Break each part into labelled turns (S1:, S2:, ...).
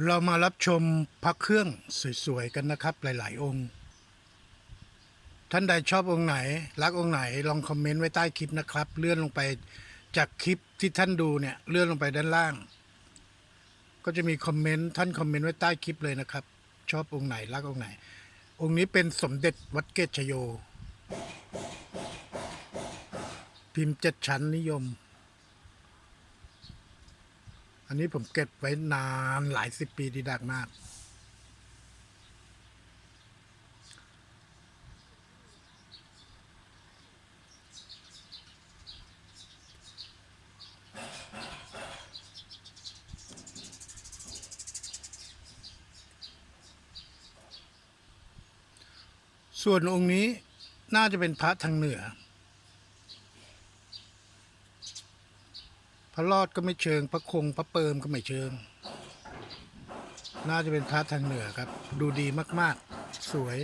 S1: เรามารับชมพระเครื่องสวยๆกันนะครับหลาย ๆ องค์ ท่านใดชอบองค์ไหน รักองค์ไหนลองคอมเมนต์ไว้ใต้คลิปนะครับ เลื่อนลงไปจากคลิปที่ท่านดูเนี่ยเลื่อนลงไปด้านล่าง ก็จะมีคอมเมนต์ท่านคอมเมนต์ไว้ใต้คลิปเลยนะครับ ชอบองค์ไหนรักองค์ไหน องค์นี้เป็นสมเด็จวัดเกตชโย พิมพ์เจ็ดชั้นนิยม อันนี้ผมเก็บไว้นานหลายสิบปีดีดักมาก ส่วนองค์นี้น่าจะเป็นพระทางเหนือ พระรอดก็ไม่เชิง พระคงพระเปิมก็ไม่เชิง น่าจะเป็นพระทางเหนือครับ ดูดีมากๆ สวย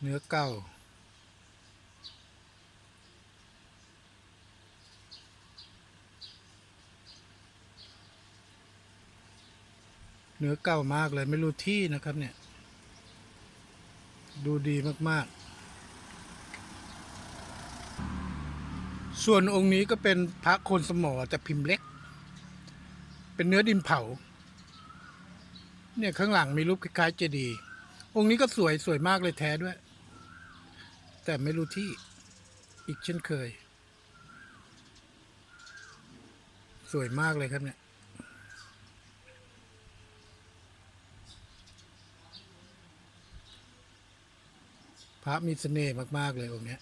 S1: เนื้อเก่าเนื้อเก่ามากเลยไม่รู้ที่นะครับเนี่ย ดูดีมากๆ ส่วนองค์นี้ก็เป็นพระโคนสมอแต่พิมพ์เล็ก เป็นเนื้อดินเผา เนี่ยข้างหลังมีรูปคล้ายๆเจดีย์องค์นี้ก็สวยสวยมากเลยแท้ด้วย แต่ไม่รู้ที่อีกเช่นเคย สวยมากเลยครับเนี่ยพระมีเสน่ห์มาก ๆ เลยองค์เนี้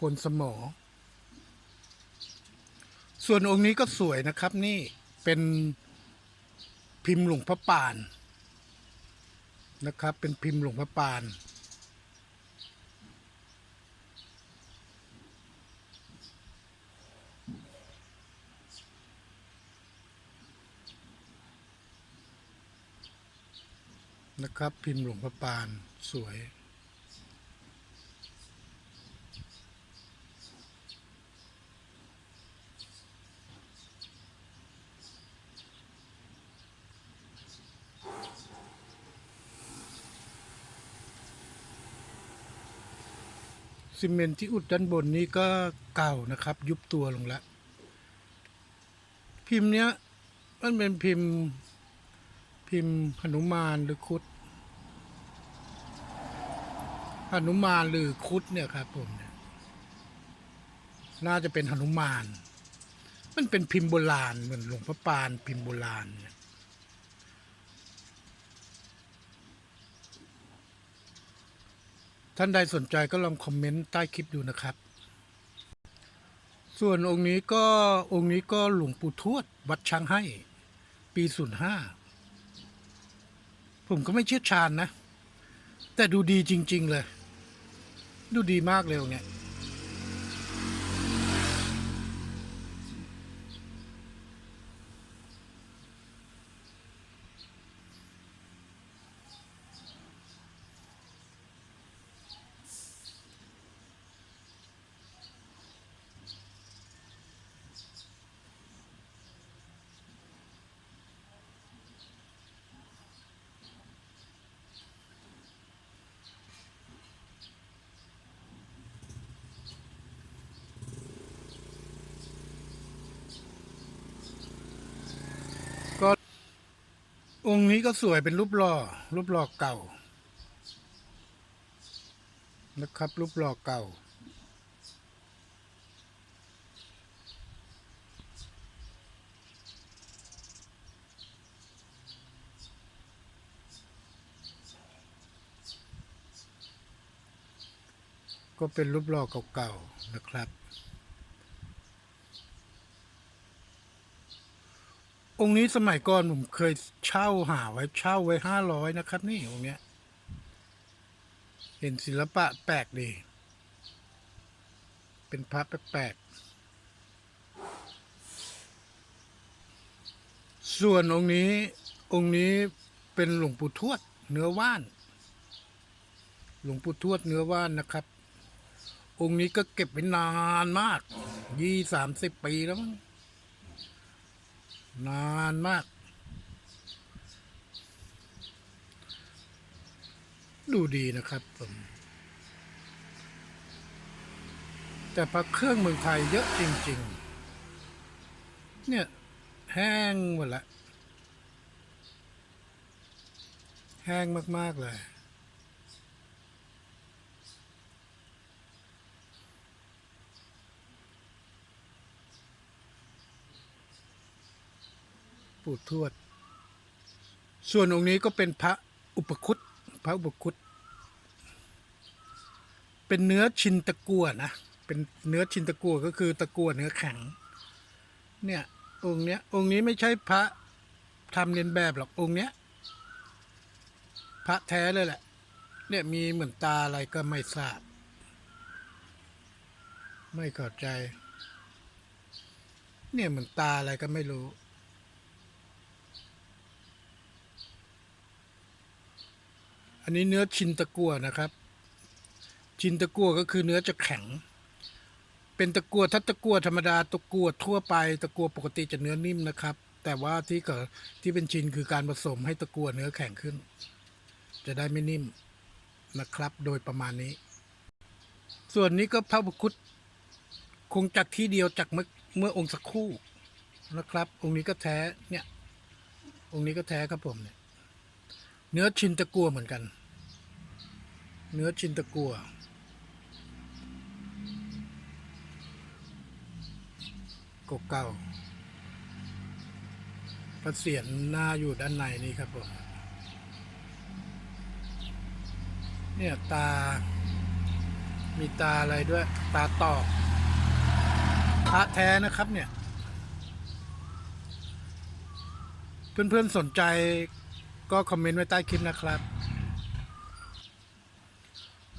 S1: คนสมอ ส่วนองค์นี้ก็สวยนะครับนี่เป็นพิมพ์หลวงพระปานนะครับ เป็นพิมพ์หลวงพระปานนะครับ พิมพ์หลวงพระปานสวย ซีเมนต์ที่อุดด้านบนนี้ก็เก่านะครับ ยุบตัวลงแล้วพิมพ์เนี้ยมันเป็นพิมพ์ พิมพ์หนุมานหรือคุดหนุมานหรือคุดเนี่ยครับผมเนี่ยน่าจะเป็นหนุมาน มันเป็นพิมพ์โบราณเหมือนหลวงพระปานพิมพ์โบราณเนี่ย ท่านใดสนใจก็ลองคอมเมนต์ใต้คลิปดูนะครับ ส่วนองค์นี้ก็องค์นี้ก็หลวงปู่ทวด วัดช้างให้ ปีศูนย์ห้าผมก็ไม่เชี่ยวชาญนะ แต่ดูดีจริง ๆ เลย ดูดีมากเลยเนี่ย ก็ องค์นี้ก็สวยเป็นรูปหล่อรูปหล่อเก่า นะครับ รูปหล่อเก่า ก็เป็นรูปหล่อเก่าๆนะครับ องค์นี้สมัยก่อนผมเคยเช่าหาไว้เช่าไว้ห้าร้อยนะครับ นี่องค์เนี้ย เห็นศิลปะแปลกดี เป็นพระแปลกๆส่วนองค์นี้องค์นี้เป็นหลวงปู่ทวด เนื้อว่าน หลวงปู่ทวดเนื้อว่านนะครับ องค์นี้ก็เก็บไว้นานมากยี่สามสิบปีแล้วมั้ง นานมาก ดูดีนะครับผมแต่พระเครื่องเมืองไทยเยอะจริง ๆ เนี่ย แห้งหมดละ แห้งมาก ๆ เลย ปู่ทวด ส่วนองค์นี้ก็เป็นพระอุปคุตพระอุปคุตเป็นเนื้อชินตะกัวนะ เป็นเนื้อชินตะกัวก็คือตะกัวเนื้อแข็ง เนี่ยองค์เนี้ยองค์นี้ไม่ใช่พระทำเลียนแบบหรอกองค์เนี้ย พระแท้เลยแหละ เนี่ยมีเหมือนตาอะไรก็ไม่ทราบ ไม่เข้าใจ เนี่ยเหมือนตาอะไรก็ไม่รู้ อันนี้เนื้อชินตะกัวนะครับ ชินตะกัวก็คือเนื้อจะแข็ง เป็นตะกัวถ้าตะกัวธรรมดาตะกัวทั่วไปตะกัวปกติจะเนื้อนิ่มนะครับ แต่ว่าที่เกิดที่เป็นชินคือการผสมให้ตะกัวเนื้อแข็งขึ้น จะได้ไม่นิ่มนะครับ โดยประมาณนี้ ส่วนนี้ก็พระบุคุตคงจากที่เดียวจากเมื่อเมื่อองค์สักครู่นะครับ องค์นี้ก็แท้เนี่ย องค์นี้ก็แท้ครับผมเนี่ยเนื้อชินตะกัวเหมือนกัน เนื้อชินตะกัวกเก่าพระเสียรหน้าอยู่ด้านในนี่ครับผมเนี่ยตา มีตาอะไรด้วย ตาตอกพระแท้นะครับเนี่ย เพื่อนๆสนใจก็คอมเมนต์ไว้ใต้คลิปนะครับ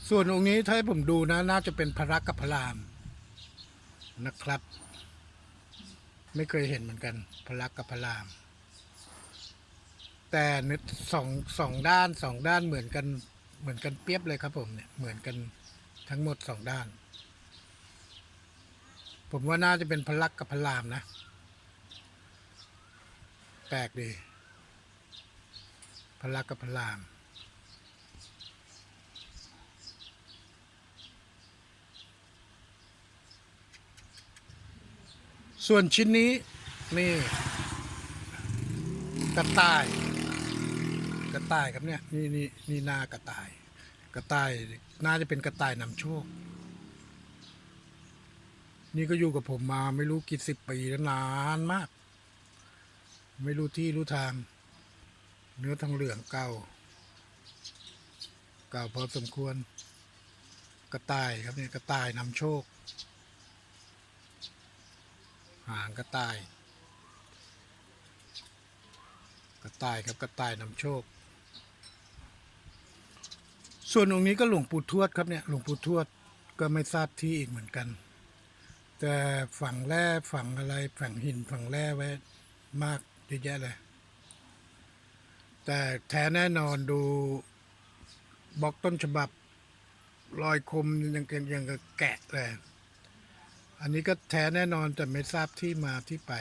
S1: ส่วนองค์นี้ถ้าให้ผมดูนะน่าจะเป็นพระรักกับพระรามนะครับ ไม่เคยเห็นเหมือนกัน พระรักกับพระราม แต่นึกสองสองด้านสองด้านเหมือนกันเหมือนกันเปรียบเลยครับผมเนี่ยเหมือนกันทั้งหมดสองด้าน ผมว่าน่าจะเป็นพระลักษมณ์กับพระรามนะ แปลกดีพระลักษมณ์กับพระราม ส่วนชิ้นนี้นี่กระต่าย กระต่ายครับเนี่ยนี่นี่นี่นากระต่าย กระต่ายน่าจะเป็นกระต่ายนำโชค นี่ก็อยู่กับผมมาไม่รู้กี่สิบปีแล้วนานมาก ไม่รู้ที่รู้ทาง เนื้อทองเหลืองเก่า เก่าพอสมควร กระต่ายครับเนี่ยกระต่ายนำโชค หางกระต่าย กระต่ายครับกระต่ายนำโชค ส่วนองค์นี้ก็หลวงปู่ทวดครับเนี่ยหลวงปู่ทวดก็ไม่ทราบที่อีกเหมือนกัน แต่ฝังแร่ฝังอะไรฝังหินฝังแร่ไว้มากเยอะแยะเลย แต่แท้แน่นอนดูบล็อกต้นฉบับรอยคมยังยังยังกับแกะเลย อันนี้ก็แท้แน่นอนแต่ไม่ทราบที่มาที่ไป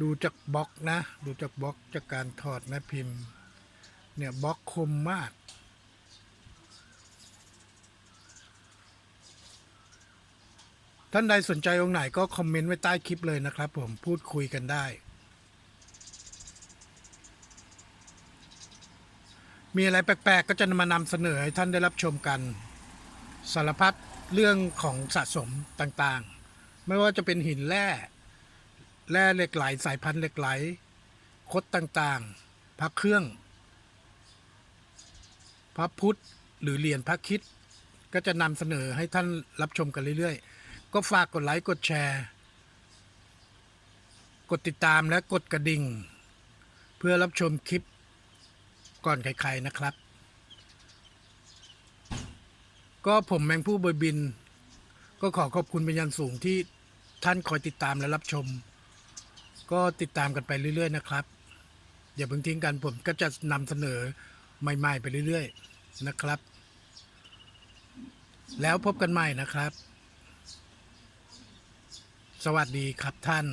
S1: ดูจากบล็อกนะ ดูจากบล็อกจากการถอดแม่พิมพ์ เนี่ยบล็อกคมมาก ท่านใดสนใจองค์ไหนก็คอมเมนต์ไว้ใต้คลิปเลยนะครับผมพูดคุยกันได้ มีอะไรแปลกๆ ก็จะมานำเสนอให้ท่านได้รับชมกัน สารพัดเรื่องของสะสมต่างๆ ไม่ว่าจะเป็นหินแร่แร่เหล็กไหลสายพันธุ์เหล็กไหล คดต่างๆ พระเครื่อง พระพุทธหรือเหรียญพระคิด ก็จะนำเสนอให้ท่านรับชมกันเรื่อยๆ ก็ฝากกดไลค์กดแชร์ กดติดตามและกดกระดิ่ง เพื่อรับชมคลิปก่อนใครๆนะครับ ก็ผมแมงผู้บอยบิน ก็ขอขอบคุณเป็นยันสูงที่ท่านคอยติดตามและรับชม ก็ติดตามกันไปเรื่อยๆนะครับ อย่าเพิ่งทิ้งกันผมก็จะนำเสนอใหม่ๆไปเรื่อยๆนะครับ แล้วพบกันใหม่นะครับ สวัสดีครับท่าน